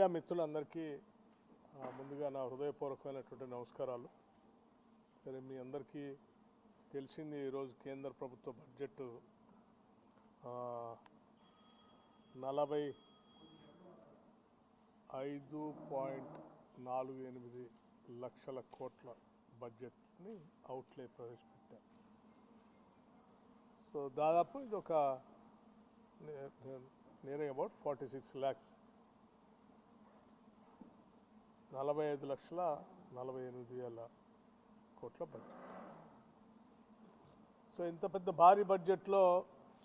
Media మిత్రులందరికీ ముందుగా నా హృదయపూర్వకమైనటువంటి నమస్కారాలు. సరే మీ అందరికీ తెలిసింది ఈరోజు కేంద్ర ప్రభుత్వ బడ్జెట్ నలభై ఐదు పాయింట్ నాలుగు ఎనిమిది లక్షల కోట్ల బడ్జెట్ని అవుట్లే ప్రవేశపెట్టారు సో దాదాపు ఇది ఒక near about forty six lakhs నలభై ఐదు లక్షల నలభై ఎనిమిది వేల కోట్ల బడ్జెట్ సో ఇంత పెద్ద భారీ బడ్జెట్లో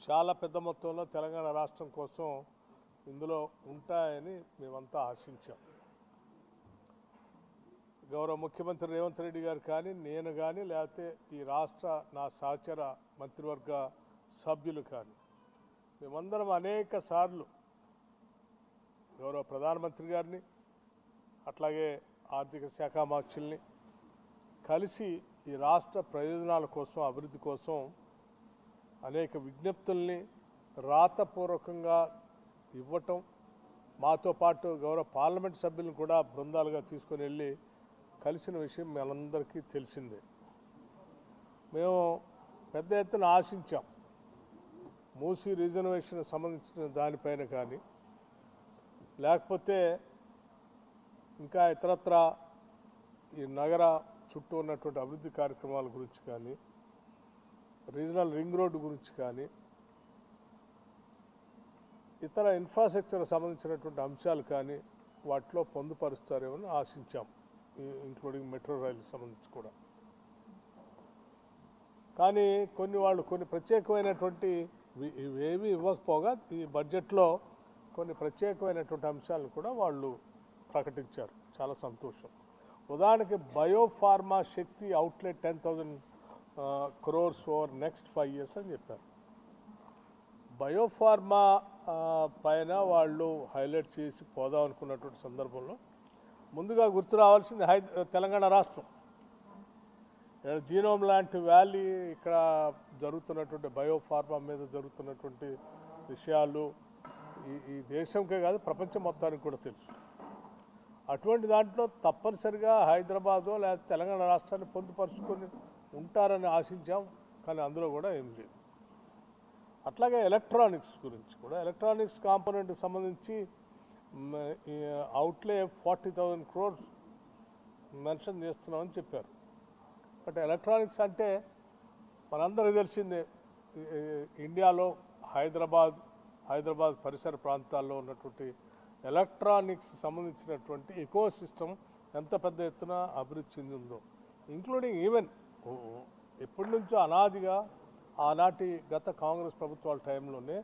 చాలా పెద్ద మొత్తంలో తెలంగాణ రాష్ట్రం కోసం ఇందులో ఉంటాయని మేమంతా ఆశించాం. గౌరవ ముఖ్యమంత్రి రేవంత్ రెడ్డి గారు కానీ నేను కానీ లేకపోతే ఈ రాష్ట్ర నా సహచర మంత్రివర్గ సభ్యులు కానీ మేమందరం అనేక సార్లు గౌరవ ప్రధానమంత్రి గారిని అట్లాగే ఆర్థిక శాఖ మాక్షుల్ని కలిసి ఈ రాష్ట్ర ప్రయోజనాల కోసం అభివృద్ధి కోసం అనేక విజ్ఞప్తుల్ని రాతపూర్వకంగా ఇవ్వటం మాతో పాటు గౌరవ పార్లమెంట్ సభ్యులను కూడా బృందాలుగా తీసుకొని వెళ్ళి కలిసిన విషయం మనందరికీ తెలిసిందే. మేము పెద్ద ఎత్తున ఆశించాం. మూసీ రిజర్వేషన్ సంబంధించిన దానిపైన కానీ లేకపోతే ఇంకా ఇతరత్ర ఈ నగర చుట్టూ ఉన్నటువంటి అభివృద్ధి కార్యక్రమాల గురించి కానీ రీజనల్ రింగ్ రోడ్డు గురించి కానీ ఇతర ఇన్ఫ్రాస్ట్రక్చర్ సంబంధించినటువంటి అంశాలు కానీ వాటిలో పొందుపరుస్తారేమని ఆశించాం ఇంక్లూడింగ్ మెట్రో రైలు సంబంధించి కూడా. కానీ కొన్ని వాళ్ళు కొన్ని ప్రత్యేకమైనటువంటి ఇవి- ఇవేవి ఇవ్వకపోగా ఈ బడ్జెట్లో కొన్ని ప్రత్యేకమైనటువంటి అంశాలను కూడా వాళ్ళు ప్రకటించారు. చాలా సంతోషం. ఉదాహరణకి biopharma Shakti outlet ten thousand crores over next five years అని చెప్పారు. బయోఫార్మా పైన వాళ్ళు హైలైట్ చేసి పోదాం అనుకున్నటువంటి సందర్భంలో ముందుగా గుర్తు రావాల్సింది హై తెలంగాణ రాష్ట్రం. జీనోమ్ లాంటి వ్యాలీ ఇక్కడ జరుగుతున్నటువంటి బయోఫార్మా మీద జరుగుతున్నటువంటి విషయాలు ఈ ఈ దేశంకే కాదు ప్రపంచం మొత్తానికి కూడా తెలుసు. అటువంటి దాంట్లో తప్పనిసరిగా హైదరాబాదు లేదా తెలంగాణ రాష్ట్రాన్ని పొందుపరుచుకొని ఉంటారని ఆశించాం కానీ అందులో కూడా ఏం లేదు. అట్లాగే ఎలక్ట్రానిక్స్ గురించి కూడా. ఎలక్ట్రానిక్స్ కాంపోనెంట్కి సంబంధించి outlay forty thousand crores mention చేస్తున్నామని చెప్పారు. బట్ ఎలక్ట్రానిక్స్ అంటే మనందరికీ తెలిసిందే ఇండియాలో హైదరాబాద్ హైదరాబాద్ పరిసర ప్రాంతాల్లో ఉన్నటువంటి ఎలక్ట్రానిక్స్ సంబంధించినటువంటి ఎకో సిస్టమ్ ఎంత పెద్ద ఎత్తున అభివృద్ధి చెందిందో ఇంక్లూడింగ్ ఈవెన్ ఎప్పటి నుంచో అనాదిగా ఆనాటి గత కాంగ్రెస్ ప్రభుత్వాల టైంలోనే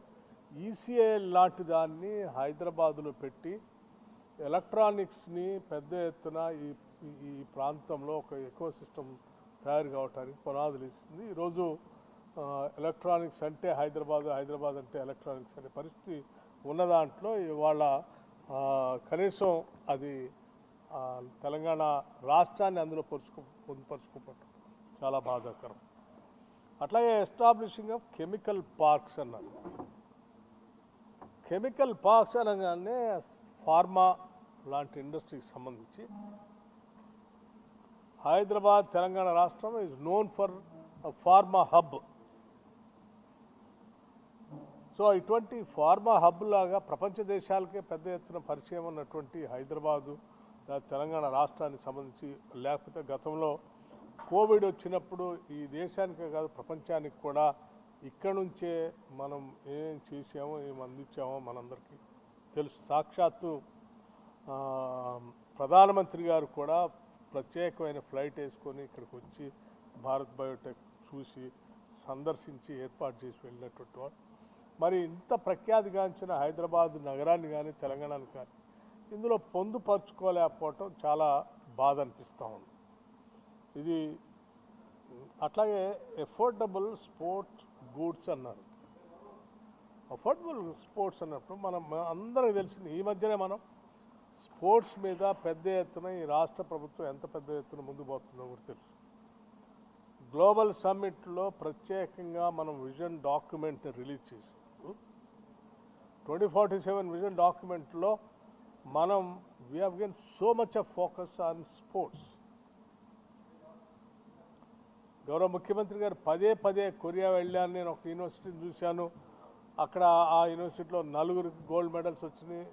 ఈసీఐఎల్ లాంటి దాన్ని హైదరాబాదులో పెట్టి ఎలక్ట్రానిక్స్ని పెద్ద ఎత్తున ఈ ఈ- ప్రాంతంలో ఒక ఎకో సిస్టమ్ తయారు కావటానికి పునాదులు ఇస్తుంది ఈరోజు ఎలక్ట్రానిక్స్ అంటే హైదరాబాద్ హైదరాబాద్ అంటే ఎలక్ట్రానిక్స్ అనే పరిస్థితి ఉన్న దాంట్లో ఇవాళ కనీసం అది తెలంగాణ రాష్ట్రాన్ని అందులో పరుచుకు పొందుపరుచుకోవటం చాలా బాధాకరం. అట్లాగే ఎస్టాబ్లిషింగ్ ఆఫ్ కెమికల్ పార్క్స్ అన్నారు. కెమికల్ పార్క్స్ అనగానే ఫార్మా లాంటి ఇండస్ట్రీకి సంబంధించి హైదరాబాద్ తెలంగాణ రాష్ట్రం is known for pharma hub so ఇటువంటి ఫార్మా హబ్ లాగా ప్రపంచ దేశాలకే పెద్ద ఎత్తున పరిచయం ఉన్నటువంటి హైదరాబాదు తెలంగాణ రాష్ట్రానికి సంబంధించి లేకపోతే గతంలో కోవిడ్ వచ్చినప్పుడు ఈ దేశానికే కాదు ప్రపంచానికి కూడా ఇక్కడ నుంచే మనం ఏం చేసామో ఏం అందించామో మనందరికీ తెలుసు. సాక్షాత్తు ప్రధానమంత్రి గారు కూడా ప్రత్యేకమైన ఫ్లైట్ వేసుకొని ఇక్కడికి వచ్చి భారత్ బయోటెక్ చూసి సందర్శించి ఏర్పాటు చేసి వెళ్ళినటువంటి వాడు మరి ఇంత ప్రఖ్యాతిగాంచిన హైదరాబాద్ నగరాన్ని కానీ తెలంగాణని కానీ ఇందులో పొందుపరుచుకోలేకపోవటం చాలా బాధ అనిపిస్తూ ఉంది. ఇది అట్లాగే ఎఫోర్డబుల్ స్పోర్ట్స్ గూడ్స్ అన్నారు. అఫోర్డబుల్ స్పోర్ట్స్ అన్నప్పుడు మనం అందరికీ తెలిసింది ఈ మధ్యనే మనం స్పోర్ట్స్ మీద పెద్ద ఎత్తున ఈ రాష్ట్ర ప్రభుత్వం ఎంత పెద్ద ఎత్తున ముందు పోతుందో కూడా తెలుసు. గ్లోబల్ సమ్మిట్లో ప్రత్యేకంగా మనం విజన్ డాక్యుమెంట్ని రిలీజ్ చేసాం ట్వంటీ ఫార్టీ సెవెన్ విజన్ డాక్యుమెంట్లో మనం we have given so much of focus on sports గౌరవ ముఖ్యమంత్రి గారు పదే పదే కొరియా వెళ్ళాను నేను ఒక యూనివర్సిటీని చూశాను అక్కడ ఆ యూనివర్సిటీలో నలుగురికి గోల్డ్ మెడల్స్ వచ్చినాయి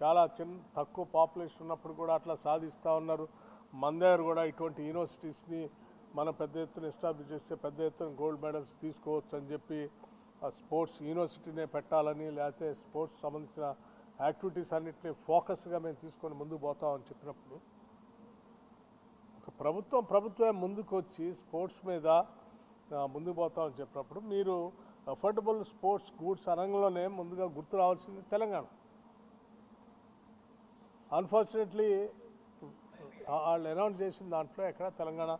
చాలా చిన్న తక్కువ పాపులేషన్ ఉన్నప్పుడు కూడా అట్లా సాధిస్తూ ఉన్నారు మన దగ్గర కూడా ఇటువంటి యూనివర్సిటీస్ని మనం పెద్ద ఎత్తున ఎస్టాబ్లిష్ చేస్తే పెద్ద ఎత్తున గోల్డ్ మెడల్స్ తీసుకోవచ్చు అని చెప్పి స్పోర్ట్స్ యూనివర్సిటీనే పెట్టాలని లేకపోతే స్పోర్ట్స్ సంబంధించిన యాక్టివిటీస్ అన్నింటినీ ఫోకస్గా మేము తీసుకొని ముందుకు పోతామని చెప్పినప్పుడు ఒక ప్రభుత్వం ప్రభుత్వమే ముందుకు వచ్చి స్పోర్ట్స్ మీద ముందుకు పోతామని చెప్పినప్పుడు మీరు అఫోర్డబుల్ స్పోర్ట్స్ గూడ్స్ రంగంలోనే ముందుగా గుర్తు రావాల్సింది తెలంగాణ. అన్ఫార్చునేట్లీ వాళ్ళు అనౌన్స్ చేసిన దాంట్లో ఎక్కడ తెలంగాణ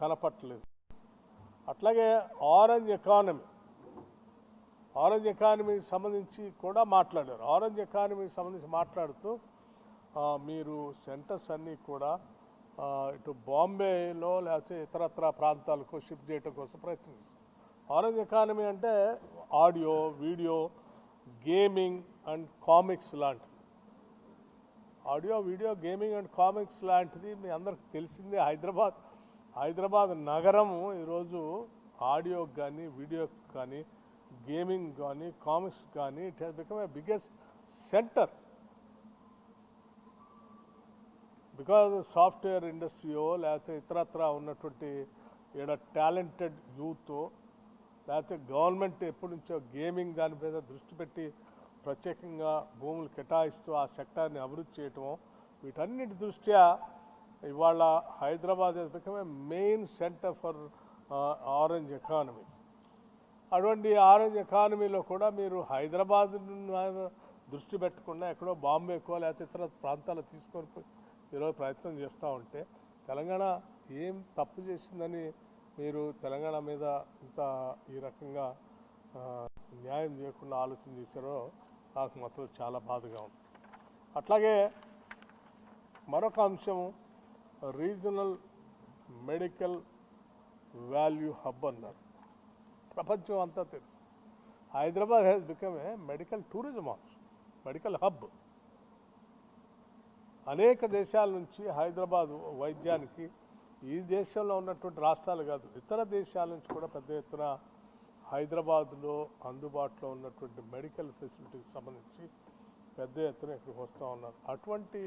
కనపట్టలేదు అట్లాగే ఆరెంజ్ ఎకానమీ ఆరెంజ్ ఎకానమీకి సంబంధించి కూడా మాట్లాడారు. ఆరెంజ్ ఎకానమీకి సంబంధించి మాట్లాడుతూ మీరు సెంటర్స్ అన్నీ కూడా ఇటు బాంబేలో లేకపోతే ఇతరత్ర ప్రాంతాలకు షిఫ్ట్ చేయడం కోసం ప్రయత్నిస్తారు ఆరెంజ్ ఎకానమీ అంటే audio video gaming and comics లాంటివి audio video gaming and comics లాంటిది మీ అందరికి తెలిసిందే. హైదరాబాద్ హైదరాబాద్ నగరము ఈరోజు ఆడియోకి కానీ వీడియోకి కానీ గేమింగ్ కానీ కామిక్స్ కానీ it has become a biggest centre. Because software ఇండస్ట్రీయో లేకపోతే ఇతరత్ర ఉన్నటువంటి ఈడ టాలెంటెడ్ యూత్ లేకపోతే గవర్నమెంట్ ఎప్పటి నుంచో గేమింగ్ దాని మీద దృష్టి పెట్టి ప్రత్యేకంగా భూములు కేటాయిస్తూ ఆ సెక్టార్ని అభివృద్ధి చేయటం వీటన్నిటి దృష్ట్యా ఇవాళ Hyderabad become a main centre for orange economy. అటువంటి ఆరెంజ్ ఎకానమీలో కూడా మీరు హైదరాబాద్ దృష్టి పెట్టకుండా ఎక్కడో బాంబేకో లేకపోతే ఇతర ప్రాంతాలు తీసుకొని ఈరోజు ప్రయత్నం చేస్తూ ఉంటే తెలంగాణ ఏం తప్పు చేసిందని మీరు తెలంగాణ మీద ఇంత ఈ రకంగా న్యాయం చేయకుండా ఆలోచన చేశారో నాకు మాత్రం చాలా బాధగా ఉంది. అట్లాగే మరొక అంశం రీజనల్ మెడికల్ వాల్యూ హబ్ అన్నారు. ప్రపంచం అంతా తెలుసు. Hyderabad has become a medical tourism also medical hub అనేక దేశాల నుంచి హైదరాబాద్ వైద్యానికి ఈ దేశంలో ఉన్నటువంటి రాష్ట్రాలు కాదు ఇతర దేశాల నుంచి కూడా పెద్ద ఎత్తున హైదరాబాద్లో అందుబాటులో ఉన్నటువంటి మెడికల్ ఫెసిలిటీకి సంబంధించి పెద్ద ఎత్తున ఇక్కడికి వస్తూ ఉన్నారు. అటువంటి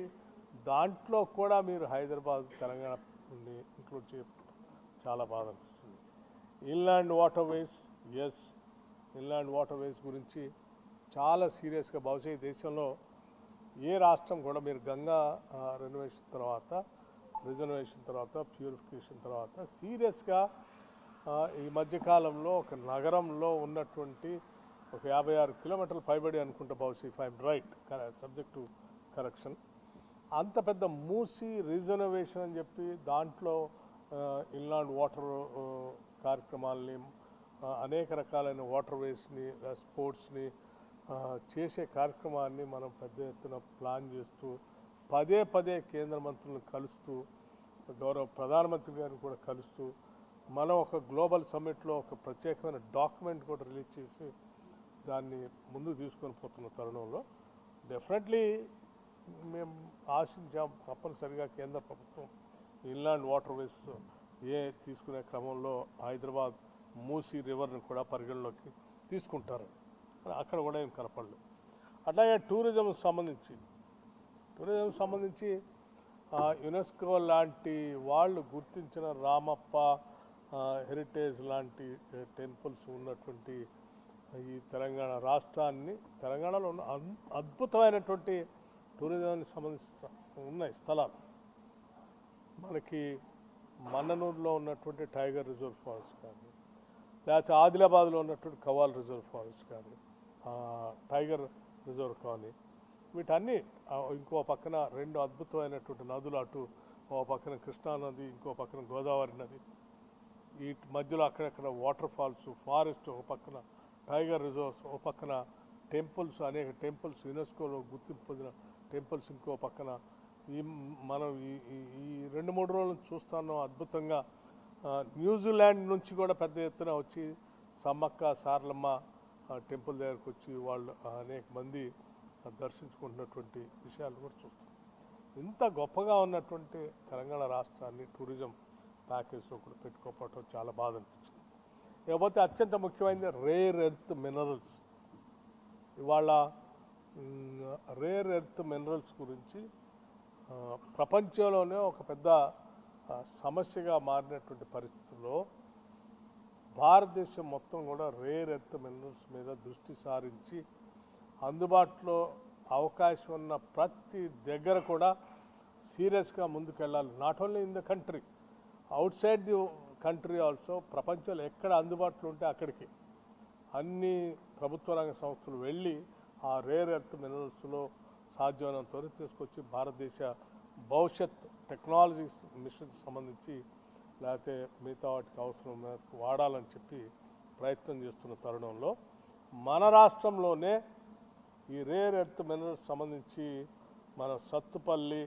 దాంట్లో కూడా మీరు హైదరాబాద్ తెలంగాణ నుండి ఇంక్లూడ్ చేయడం చాలా బాధ ఇన్లాండ్ వాటర్ వేస్ ఎస్ ఇన్లాండ్ వాటర్ వేస్ గురించి చాలా సీరియస్గా బహుశా ఈ దేశంలో ఏ రాష్ట్రం కూడా మీరు గంగా రెనోవేషన్ తర్వాత రిజర్వేషన్ తర్వాత ప్యూరిఫికేషన్ తర్వాత సీరియస్గా ఈ మధ్యకాలంలో ఒక నగరంలో ఉన్నటువంటి ఒక యాభై ఆరు కిలోమీటర్లు పైబడి అనుకుంటా బహుశా if I'm right subject to correction అంత పెద్ద మూసి రిజర్వేషన్ అని చెప్పి దాంట్లో ఇన్లాండ్ వాటర్ కార్యక్రమాల్ని అనేక రకాలైన వాటర్ వేస్ని స్పోర్ట్స్ని చేసే కార్యక్రమాన్ని మనం పెద్ద ఎత్తున ప్లాన్ చేస్తూ పదే పదే కేంద్ర మంత్రులను కలుస్తూ గౌరవ ప్రధానమంత్రి గారిని కూడా కలుస్తూ మనం ఒక గ్లోబల్ సమ్మిట్లో ఒక ప్రత్యేకమైన డాక్యుమెంట్ కూడా రిలీజ్ చేసి దాన్ని ముందుకు తీసుకొని పోతున్న తరుణంలో డెఫినెట్లీ మేము ఆశించాం తప్పనిసరిగా కేంద్ర ప్రభుత్వం ఇన్లాండ్ వాటర్ వేస్ ఏ తీసుకునే క్రమంలో హైదరాబాద్ మూసీ రివర్ని కూడా పరిగణలోకి తీసుకుంటారు. అక్కడ కూడా ఏం కనపడలేదు. అట్లాగే టూరిజం సంబంధించి టూరిజం సంబంధించి యునెస్కో లాంటి వాళ్ళు గుర్తించిన రామప్ప హెరిటేజ్ లాంటి టెంపుల్స్ ఉన్నటువంటి ఈ తెలంగాణ రాష్ట్రాన్ని తెలంగాణలో ఉన్న అద్భుతమైనటువంటి టూరిజానికి సంబంధించి ఉన్నాయి స్థలాలు. మనకి మన్ననూరులో ఉన్నటువంటి టైగర్ రిజర్వ్ ఫారెస్ట్ కానీ లేకపోతే ఆదిలాబాద్లో ఉన్నటువంటి కవాల్ రిజర్వ్ ఫారెస్ట్ కానీ టైగర్ రిజర్వ్ కానీ వీటన్ని ఇంకో పక్కన రెండు అద్భుతమైనటువంటి నదులు అటు ఓ పక్కన కృష్ణా నది ఇంకో పక్కన గోదావరి నది ఈ మధ్యలో అక్కడక్కడ వాటర్ ఫాల్స్ ఫారెస్ట్ ఒక పక్కన టైగర్ రిజర్వ్స్ ఒక పక్కన టెంపుల్స్ అనేక టెంపుల్స్ యునెస్కోలో గుర్తింపు పొందిన టెంపుల్స్ ఇంకో పక్కన ఈ మనం ఈ ఈ- రెండు మూడు రోజులు చూస్తున్నాం అద్భుతంగా. న్యూజిలాండ్ నుంచి కూడా పెద్ద ఎత్తున వచ్చి సమ్మక్క సారలమ్మ ఆ, టెంపుల్ దగ్గరకు వచ్చి వాళ్ళు అనేక మంది దర్శించుకుంటున్నటువంటి విషయాలు కూడా చూస్తాం. ఇంత గొప్పగా ఉన్నటువంటి తెలంగాణ రాష్ట్రాన్ని టూరిజం ప్యాకేజ్లో కూడా పెట్టుకోకపోవటం చాలా బాధ అనిపించింది. ఇకపోతే అత్యంత ముఖ్యమైనది రేర్ ఎర్త్ మినరల్స్. ఇవాళ రేర్ ఎర్త్ మినరల్స్ గురించి ప్రపంచంలోనే ఒక పెద్ద సమస్యగా మారినటువంటి పరిస్థితుల్లో భారతదేశం మొత్తం కూడా రేర్ ఎర్త్ మినరల్స్ మీద దృష్టి సారించి అందుబాటులో అవకాశం ఉన్న ప్రతి దగ్గర కూడా సీరియస్గా ముందుకెళ్ళాలి. Not only in the country outside the country also ప్రపంచంలో ఎక్కడ అందుబాటులో ఉంటే అక్కడికి అన్ని ప్రభుత్వ రంగ సంస్థలు వెళ్ళి ఆ రేర్ ఎర్త్ మినరల్స్లో సాధ్యమైన వరకు తీసుకొచ్చి భారతదేశ భవిష్యత్ టెక్నాలజీ మిషన్కి సంబంధించి లేకపోతే మిగతా వాటికి అవసరం వాడాలని చెప్పి ప్రయత్నం చేస్తున్న తరుణంలో మన రాష్ట్రంలోనే ఈ రేర్ ఎర్త్ మినరల్స్ సంబంధించి మన సత్తుపల్లి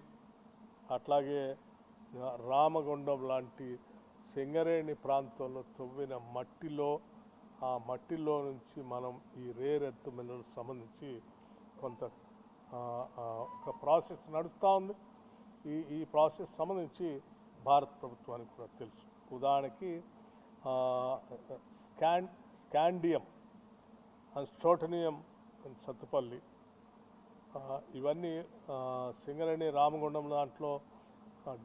అట్లాగే రామగుండం లాంటి సింగరేణి ప్రాంతంలో తవ్విన మట్టిలో ఆ మట్టిలో నుంచి మనం ఈ రేర్ ఎర్త్ మినరల్స్ సంబంధించి కొంత ఒక ప్రాసెస్ నడుస్తూ ఉంది. ఈ ఈ ప్రాసెస్ సంబంధించి భారత ప్రభుత్వానికి కూడా తెలుసు. ఉదాహరణకి scan scandium and strontium Sathupalli ఇవన్నీ సింగరేణి రామగుండం దాంట్లో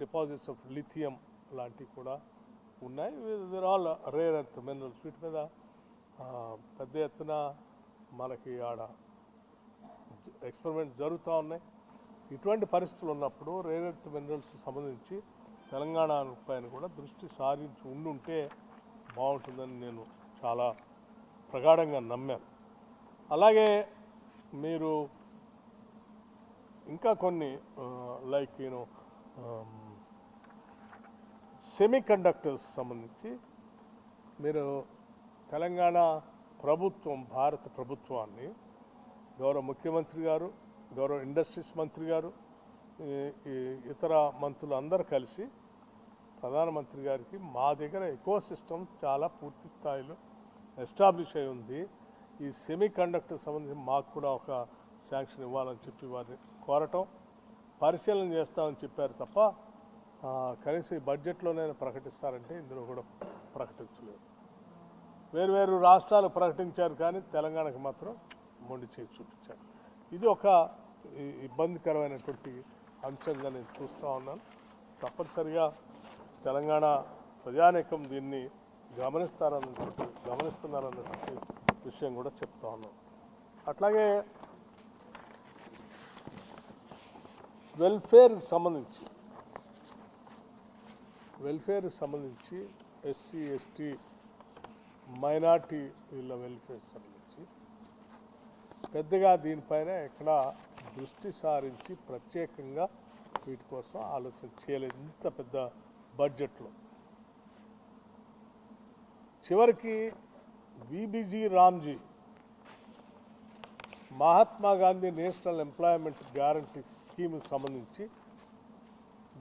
డిపాజిట్స్ ఆఫ్ లిథియం లాంటివి కూడా ఉన్నాయి. We're all rare earth minerals వీటి మీద పెద్ద ఎత్తున మనకి ఆడ ఎక్స్పెరిమెంట్ జరుగుతూ ఉన్నాయి. ఇటువంటి పరిస్థితులు ఉన్నప్పుడు రేర్ ఎర్త్ మినరల్స్ సంబంధించి తెలంగాణ పైన కూడా దృష్టి సారించి ఉండుంటే బాగుంటుందని నేను చాలా ప్రగాఢంగా నమ్మాను. అలాగే మీరు ఇంకా కొన్ని లైక్ నేను సెమీ కండక్టర్స్ సంబంధించి మీరు తెలంగాణ ప్రభుత్వం భారత ప్రభుత్వాన్ని గౌరవ ముఖ్యమంత్రి గారు గౌరవ ఇండస్ట్రీస్ మంత్రి గారు ఈ- ఇతర మంత్రులు అందరూ కలిసి ప్రధానమంత్రి గారికి మా దగ్గర ఎకో సిస్టమ్ చాలా పూర్తి స్థాయిలో ఎస్టాబ్లిష్ అయి ఉంది. ఈ సెమీ కండక్టర్ సంబంధించి మాకు కూడా ఒక శాంక్షన్ ఇవ్వాలని చెప్పి వారిని కోరటం పరిశీలన చేస్తామని చెప్పారు తప్ప కనీసం ఈ బడ్జెట్లోనైనా ప్రకటిస్తారంటే ఇందులో కూడా ప్రకటించలేదు. వేరు వేరు రాష్ట్రాలు ప్రకటించారు కానీ తెలంగాణకు మాత్రం మొండి చేసి చూపించారు. ఇది ఒక ఇబ్బందికరమైనటువంటి అంశంగా నేను చూస్తూ ఉన్నాను. తప్పనిసరిగా తెలంగాణ ప్రజానేకం దీన్ని గమనిస్తారన్నటువంటి గమనిస్తున్నారన్నటువంటి విషయం కూడా చెప్తా ఉన్నాను. అట్లాగే వెల్ఫేర్కి సంబంధించి వెల్ఫేర్కి సంబంధించి ఎస్సీ ఎస్టీ మైనార్టీ వీళ్ళ వెల్ఫేర్ సంబంధించి పెద్దగా దీనిపైన ఎక్కడ దృష్టి సారించి ప్రత్యేకంగా వీటి కోసం ఆలోచన చేయలేదు. ఇంత పెద్ద బడ్జెట్లో. చివరికి VBG Ramji Mahatma Gandhi national employment guarantee scheme సంబంధించి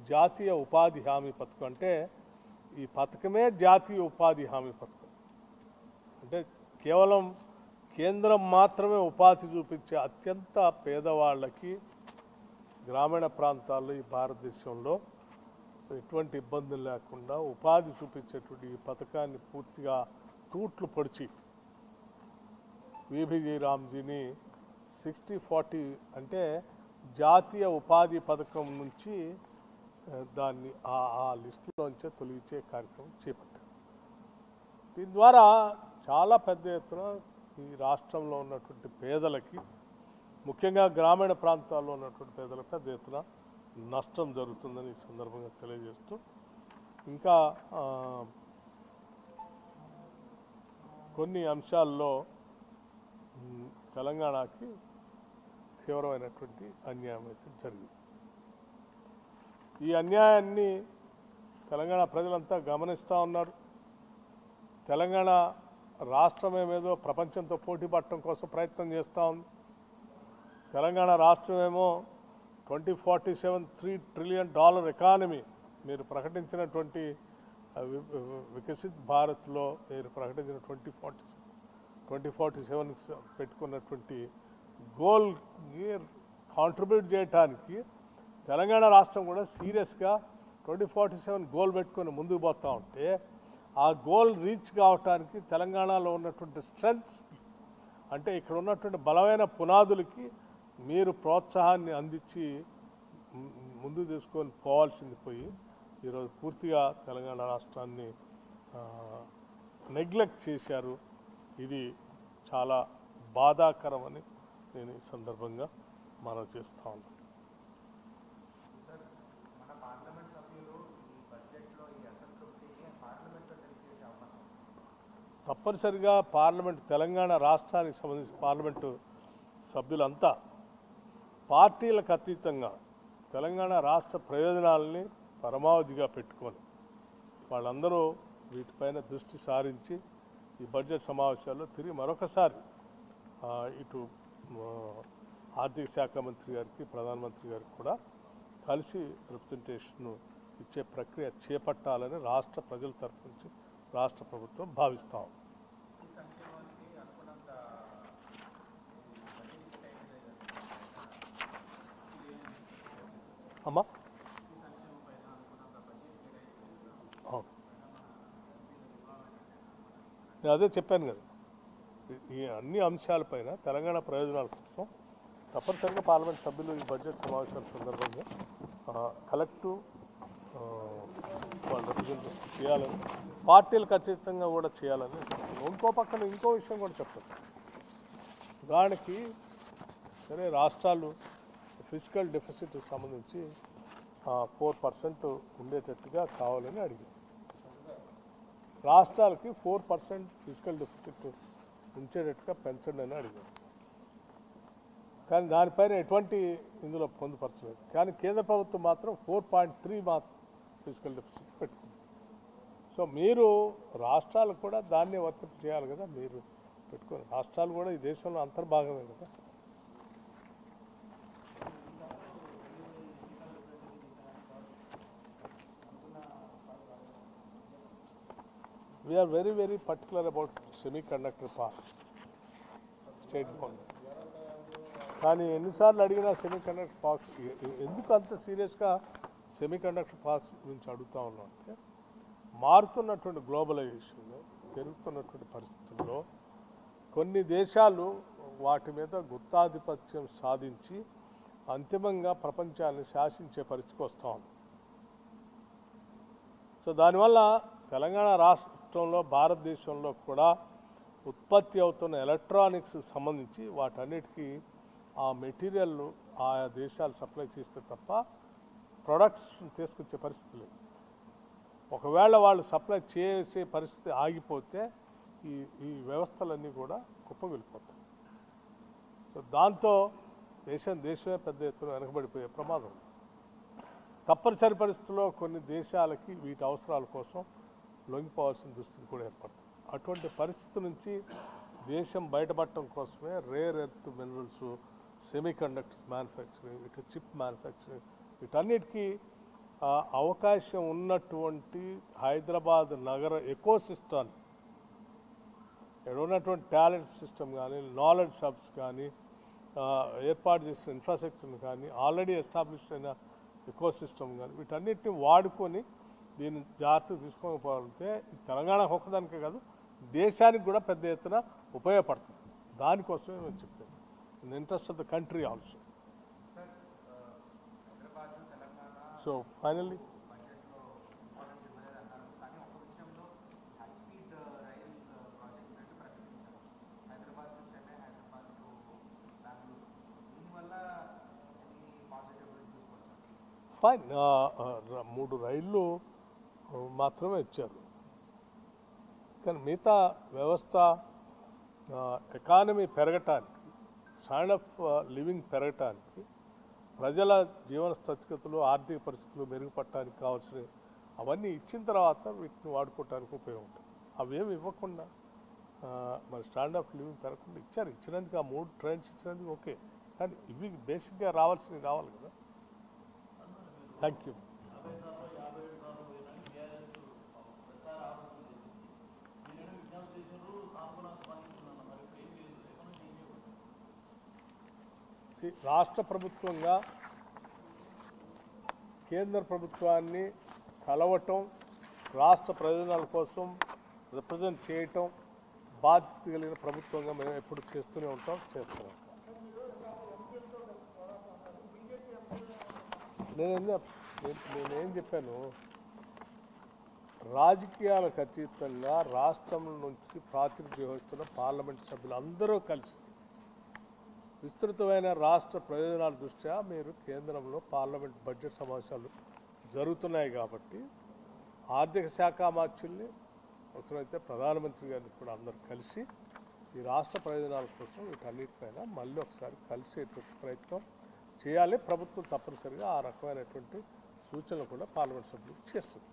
జాతీయ ఉపాధి హామీ పథకం. అంటే ఈ పథకమే జాతీయ ఉపాధి హామీ పథకం. అంటే కేవలం కేంద్రం మాత్రమే ఉపాధి చూపించే అత్యంత పేదవాళ్ళకి గ్రామీణ ప్రాంతాల్లో ఈ భారతదేశంలో ఎటువంటి ఇబ్బందులు లేకుండా ఉపాధి చూపించేటువంటి ఈ పథకాన్ని పూర్తిగా తూట్లు పొడిచి విభిజీ రామ్జీని సిక్స్టీ ఫార్టీ అంటే జాతీయ ఉపాధి పథకం నుంచి దాన్ని ఆ ఆ లిస్టులోంచే తొలగించే కార్యక్రమం చేపట్టారు. దీని ద్వారా చాలా పెద్ద ఎత్తున ఈ రాష్ట్రంలో ఉన్నటువంటి పేదలకి ముఖ్యంగా గ్రామీణ ప్రాంతాల్లో ఉన్నటువంటి పేదలకు పెద్ద ఎత్తున నష్టం జరుగుతుందని ఈ సందర్భంగా తెలియజేస్తూ ఇంకా కొన్ని అంశాల్లో తెలంగాణకి తీవ్రమైనటువంటి అన్యాయం అయితే జరిగింది. ఈ అన్యాయాన్ని తెలంగాణ ప్రజలంతా గమనిస్తూ ఉన్నారు. తెలంగాణ రాష్ట్రం ఏమేదో ప్రపంచంతో పోటీ పడటం కోసం ప్రయత్నం చేస్తూ. ఉంది Telangana రాష్ట్రమేమో twenty forty seven three trillion dollar economy మీరు ప్రకటించినటువంటి వికసిత్ భారత్లో మీరు ప్రకటించిన twenty forty twenty forty seven పెట్టుకున్నటువంటి గోల్ని కాంట్రిబ్యూట్ చేయటానికి తెలంగాణ రాష్ట్రం కూడా సీరియస్గా ట్వంటీ ఫార్టీ సెవెన్ గోల్ పెట్టుకొని ముందుకు పోతూ ఉంటే ఆ గోల్ రీచ్ కావటానికి తెలంగాణలో ఉన్నటువంటి స్ట్రెంగ్స్ అంటే ఇక్కడ ఉన్నటువంటి బలమైన పునాదులకి మీరు ప్రోత్సాహాన్ని అందించి ముందు ముందుకు తీసుకొని పోవాల్సింది పోయి ఈరోజు పూర్తిగా తెలంగాణ రాష్ట్రాన్ని నెగ్లెక్ట్ చేశారు. ఇది చాలా బాధాకరమని నేను ఈ సందర్భంగా మనం చేస్తా ఉన్నాను మన పార్లమెంట్ సభ్యులు ఈ బడ్జెట్లో ఈ అసంతృప్తిని పార్లమెంట్లో తెలియజేసే అవకాశం ఉంది. తప్పనిసరిగా పార్లమెంట్ తెలంగాణ రాష్ట్రానికి సంబంధించిన పార్లమెంటు సభ్యులంతా పార్టీలకు అతీతంగా తెలంగాణ రాష్ట్ర ప్రయోజనాలని పరమావధిగా పెట్టుకొని వాళ్ళందరూ వీటిపైన దృష్టి సారించి ఈ బడ్జెట్ సమావేశాల్లో తిరిగి మరొకసారి ఇటు ఆర్థిక శాఖ మంత్రి గారికి ప్రధానమంత్రి గారికి కూడా కలిసి రిప్రజెంటేషన్ ఇచ్చే ప్రక్రియ చేపట్టాలని రాష్ట్ర ప్రజల తరఫు నుంచి రాష్ట్ర ప్రభుత్వం భావిస్తాం. అమ్మా? నేను అదే చెప్పాను కదా. ఈ- అన్ని అంశాలపైన తెలంగాణ ప్రయోజనాల కోసం తప్పనిసరిగా పార్లమెంట్ సభ్యులు ఈ బడ్జెట్ సమావేశాల సందర్భంగా కలెక్టివ్ వాళ్ళు రిజల్ట్ చేయాలని పార్టీలు ఖచ్చితంగా కూడా చేయాలని ఇంకో పక్కన ఇంకో విషయం కూడా చెప్తాను. దానికి సరే రాష్ట్రాలు ఫిజికల్ డెఫిసిట్ సంబంధించి ఫోర్ పర్సెంట్ ఉండేటట్టుగా కావాలని అడిగారు. రాష్ట్రాలకి ఫోర్ పర్సెంట్ ఫిజికల్ డెఫిసిట్ ఉంచేటట్టుగా పెంచండి అని అడిగారు. కానీ దానిపైన ఎటువంటి ఇందులో పొందుపరచలేదు. కానీ కేంద్ర ప్రభుత్వం మాత్రం ఫోర్ పాయింట్ త్రీ మాత్రం ఫిజికల్ డెఫిసిట్ పెట్టుకుంది. సో మీరు రాష్ట్రాలు కూడా దాన్ని వర్తింపు చేయాలి కదా మీరు పెట్టుకోండి రాష్ట్రాలు కూడా ఈ దేశంలో అంతర్భాగమే కదా. We are very very particular about semiconductor park state government కానీ ఎన్నిసార్లు అడిగినా సెమీ కండక్టర్ పార్క్స్ ఎందుకు అంత సీరియస్గా సెమీ కండక్టర్ పార్క్స్ గురించి అడుగుతా ఉన్నాం అంటే మారుతున్నటువంటి గ్లోబలైజేషన్లో పెరుగుతున్నటువంటి పరిస్థితుల్లో కొన్ని దేశాలు వాటి మీద గుత్తాధిపత్యం సాధించి అంతిమంగా ప్రపంచాన్ని శాసించే పరిస్థితికి వస్తాం సో దానివల్ల తెలంగాణ రాష్ట్రంలో భారతదేశంలో కూడా ఉత్పత్తి అవుతున్న ఎలక్ట్రానిక్స్ సంబంధించి వాటన్నిటికీ ఆ మెటీరియల్ ఆయా దేశాలు సప్లై చేస్తే తప్ప ప్రొడక్ట్స్ తీసుకొచ్చే పరిస్థితి లేదు. ఒకవేళ వాళ్ళు సప్లై చేసే పరిస్థితి ఆగిపోతే ఈ ఈ వ్యవస్థలన్నీ కూడా కుప్పగిలిపోతాయి సో దాంతో దేశం దేశమే పెద్ద ఎత్తున వెనకబడిపోయే ప్రమాదం ఉంది. తప్పనిసరి పరిస్థితుల్లో కొన్ని దేశాలకి వీటి అవసరాల కోసం లొంగిపోవాల్సిన దుస్థితి కూడా ఏర్పడుతుంది అటువంటి పరిస్థితి నుంచి దేశం బయటపడటం కోసమే rare earth minerals semiconductors manufacturing ఇటు చిప్ మ్యానుఫ్యాక్చరింగ్ వీటన్నిటికీ అవకాశం ఉన్నటువంటి హైదరాబాద్ నగర ఎకో సిస్టమ్ ఇక్కడ ఉన్నటువంటి టాలెంట్ సిస్టమ్ కానీ నాలెడ్జ్ హబ్స్ కానీ ఏర్పాటు చేసిన ఇన్ఫ్రాస్ట్రక్చర్ని కానీ ఆల్రెడీ ఎస్టాబ్లిష్ అయిన ఎకో సిస్టమ్ కానీ వీటన్నిటిని వాడుకొని దీన్ని జాగ్రత్తగా తీసుకోకపోతే తెలంగాణ తెలంగాణకు ఒక్కదానికే కాదు దేశానికి కూడా పెద్ద ఎత్తున ఉపయోగపడుతుంది. దానికోసమే మేము చెప్పాను. In interest of the country also so finally fine మూడు రైళ్ళు మాత్రమే ఇచ్చారు. కానీ మిగతా వ్యవస్థ ఎకానమీ పెరగటానికి స్టాండ్ ఆఫ్ లివింగ్ పెరగటానికి ప్రజల జీవన స్థితిగతులు ఆర్థిక పరిస్థితులు మెరుగుపడటానికి కావాల్సిన అవన్నీ ఇచ్చిన తర్వాత వీటిని వాడుకోవటానికి ఉపయోగం ఉంటుంది. అవేమి ఇవ్వకుండా మరి స్టాండ్ ఆఫ్ లివింగ్ పెరగకుండా ఇచ్చారు. ఇచ్చినందుకు ఆ మూడు ట్రైన్స్ ఇచ్చినందుకు ఓకే. కానీ ఇవి బేసిక్గా రావాల్సినవి రావాలి కదా. థ్యాంక్ యూ రాష్ట్ర ప్రభుత్వంగా కేంద్ర ప్రభుత్వాన్ని కలవటం రాష్ట్ర ప్రయోజనాల కోసం రిప్రజెంట్ చేయటం బాధ్యత కలిగిన ప్రభుత్వంగా మేము ఎప్పుడు చేస్తూనే ఉంటాం చేస్తున్నాం నేనేం నేను- నేనేం చెప్పాను? రాజకీయాలకు అతీతంగా రాష్ట్రం నుంచి ప్రాతినిధ్యం వహిస్తున్న పార్లమెంట్ సభ్యులు అందరూ కలిసి విస్తృతమైన రాష్ట్ర ప్రయోజనాల దృష్ట్యా మీరు కేంద్రంలో పార్లమెంట్ బడ్జెట్ సమావేశాలు జరుగుతున్నాయి కాబట్టి ఆర్థిక శాఖ మార్చుల్ని అవసరమైతే ప్రధానమంత్రి గారిని కూడా అందరు కలిసి ఈ రాష్ట్ర ప్రయోజనాల కోసం వీటన్నిటిపైన మళ్ళీ ఒకసారి కలిసేటువంటి ప్రయత్నం చేయాలి. ప్రభుత్వం తప్పనిసరిగా ఆ రకమైనటువంటి సూచనలు కూడా పార్లమెంట్ సభ్యులకు చేస్తుంది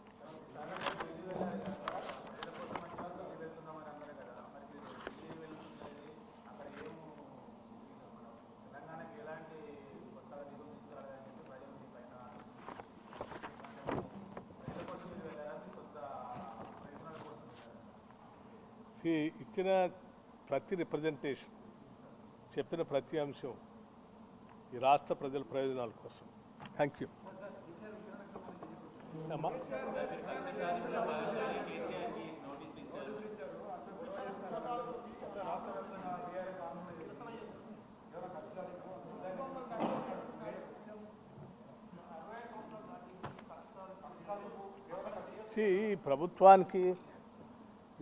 తెలంగాణకి ఎలాంటి కొత్తగా నిధులు తీసుకురాలని చెప్పి ప్రజలు మీ పైన ప్రజల కోసం మీరు వెళ్ళారా కొత్త ప్రయోజనాల కోసం వెళ్ళారా సి ఇచ్చిన ప్రతి రిప్రజెంటేషన్ చెప్పిన ప్రతి అంశం ఈ రాష్ట్ర ప్రజల ప్రయోజనాల కోసం. థ్యాంక్ యూ అమ్మా. సి ప్రభుత్వానికి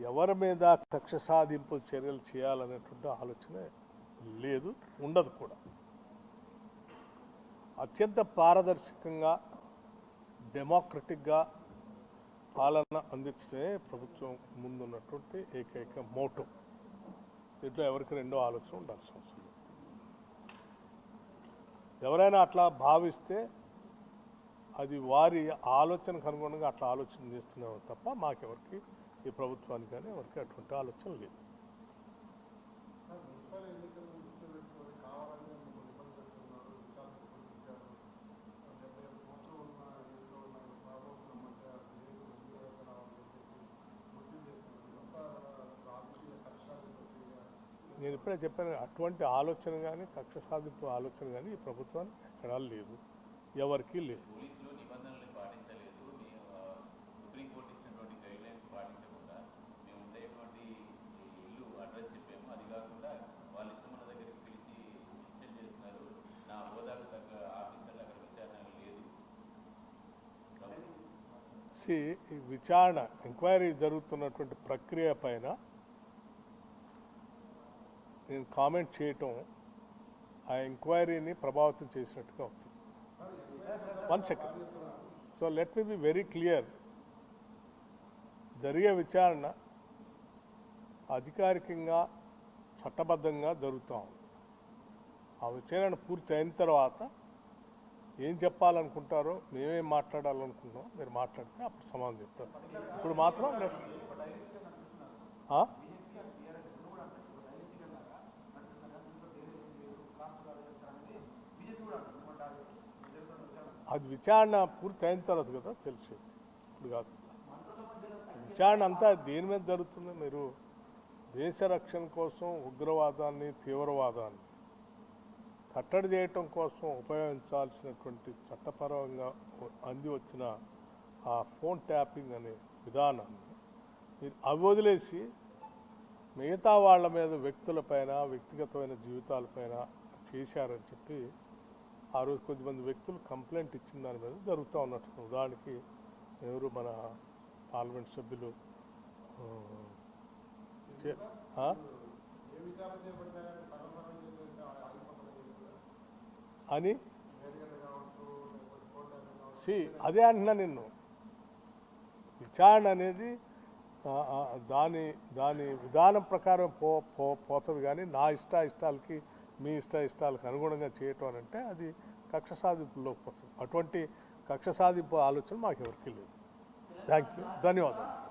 ఎవరి మీద కక్ష సాధింపు చర్యలు చేయాలనేటువంటి ఆలోచన లేదు ఉండదు కూడా. అత్యంత పారదర్శకంగా డెమోక్రటిక్గా పాలన అందించడమే ప్రభుత్వం ముందున్నటువంటి ఏకైక మోటో. దీంట్లో ఎవరికి రెండో ఆలోచన ఉండాల్సిన అవసరం ఎవరైనా అట్లా భావిస్తే అది వారి ఆలోచనకు అనుగుణంగా అట్లా ఆలోచన చేస్తున్నాము తప్ప మాకెవరికి ఈ ప్రభుత్వానికి కానీ ఎవరికి అటువంటి ఆలోచన లేదు. నేను ఇప్పుడే చెప్పాను అటువంటి ఆలోచన కానీ కక్ష సాధింపు ఆలోచన కానీ ఈ ప్రభుత్వానికి ఎక్కడా లేదు. ఎవరికీ లేదు పోలీసులు నిబంధనలు పాటించలేదు మేము ఆ, సుప్రీంకోర్టు ఇచ్చినటువంటి గైడ్ లైన్స్ పాటించకుండా మేము ఉండేటువంటి ఈ ఇల్లు అడ్రస్ చెప్పాము అది కాకుండా వాళ్ళ ఇష్టం మన దగ్గరికి పిలిచి ఇన్స్టెంట్ చేస్తున్నారు నా హోదాకు తగ్గ ఆఫీసర్లు అక్కడ విచారణ లేదు సంబంధించి ఈ విచారణ ఎంక్వైరీ జరుగుతున్నటువంటి ప్రక్రియ పైన నేను కామెంట్ చేయటం ఆ ఎంక్వైరీని ప్రభావితం చేసినట్టుగా అవుతుంది one second so let me be very clear జరిగే విచారణ అధికారికంగా చట్టబద్ధంగా జరుగుతూ ఉంది. ఆ విచారణ పూర్తి అయిన తర్వాత ఏం చెప్పాలనుకుంటారో మేమేం మాట్లాడాలనుకుంటున్నాం మీరు మాట్లాడితే అప్పుడు సమాధానం చెప్తారు. ఇప్పుడు మాత్రం అది విచారణ పూర్తి అయిన తర్వాత కదా తెలిసి. ఇప్పుడు కాదు. విచారణ అంతా దేని మీద జరుగుతుంది? మీరు దేశ రక్షణ కోసం ఉగ్రవాదాన్ని తీవ్రవాదాన్ని కట్టడి చేయటం కోసం ఉపయోగించాల్సినటువంటి చట్టపరంగా అంది వచ్చిన ఆ ఫోన్ ట్యాపింగ్ అనే విధానాన్ని మీరు అవి వదిలేసి మిగతా వాళ్ళ మీద వ్యక్తులపైన వ్యక్తిగతమైన జీవితాలపైన చేశారని చెప్పి ఆ రోజు కొద్దిమంది వ్యక్తులు కంప్లైంట్ ఇచ్చిన దాని మీద జరుగుతూ ఉన్నట్టు ఉదాహరణకి ఎవరు మన పార్లమెంట్ సభ్యులు చే- అని? సి అదే అంటున్నా నిన్ను. విచారణ అనేది దాని దాని విధానం ప్రకారం పో పో పోతుంది కానీ నా ఇష్ట ఇష్టాలకి మీ ఇష్ట ఇష్టాలకు అనుగుణంగా చేయటం అని అంటే అది కక్ష సాధింపులోకి పోతుంది. అటువంటి కక్ష సాధింపు ఆలోచన మాకు ఎవరికి లేదు. Thank you. ధన్యవాదాలు.